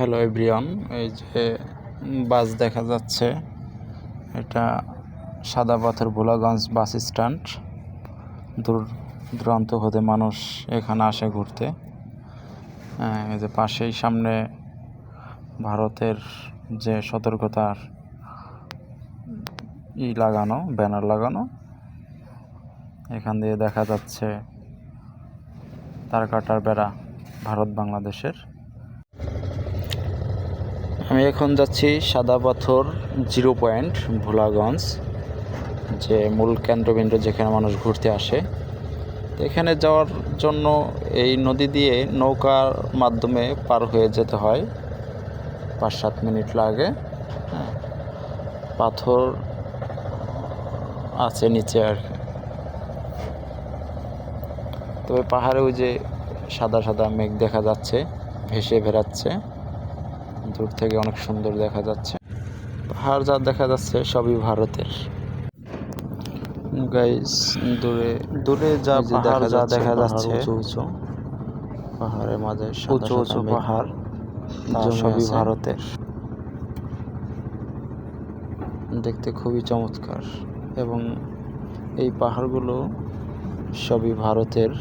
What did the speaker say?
Hello everyone এই যে বাস দেখা যাচ্ছে এটা সাদা পাথর ভোলাগঞ্জ বাস স্ট্যান্ড। দূর দূরান্ত হতে মানুষ এখানে আসে ঘুরতে। হ্যাঁ, এই যে পাশেই সামনে ভারতের যে সতর্কতার ই লাগানো ব্যানার লাগানো এখান দিয়ে দেখা যাচ্ছে তার কাটার বেড়া ভারত বাংলাদেশের আমি এখন যাচ্ছি সাদা পাথর জিরো পয়েন্ট ভোলাগঞ্জ, যে মূল কেন্দ্রবিন্দু যেখানে মানুষ ঘুরতে আসে। এখানে যাওয়ার জন্য এই নদী দিয়ে নৌকার মাধ্যমে পার হয়ে যেতে হয়। পাঁচ সাত মিনিট লাগে। হ্যাঁ পাথর আছে নিচে আর কি। তবে পাহাড়ে ওই যে সাদা সাদা মেঘ দেখা যাচ্ছে, ভেসে বেড়াচ্ছে। দূর থেকে অনেক সুন্দর দেখা যাচ্ছে। পাহাড় যা দেখা যাচ্ছে সবই ভারতের। গাইস দূরে দূরে যা পাহাড় দেখা যা দেখা যাচ্ছে উঁচু উঁচু। পাহাড়ের মাঝে উঁচু উঁচু পাহাড়। সবই ভারতের। দেখতে খুবই চমৎকার। এবং এই পাহাড়গুলো সবই ভারতের।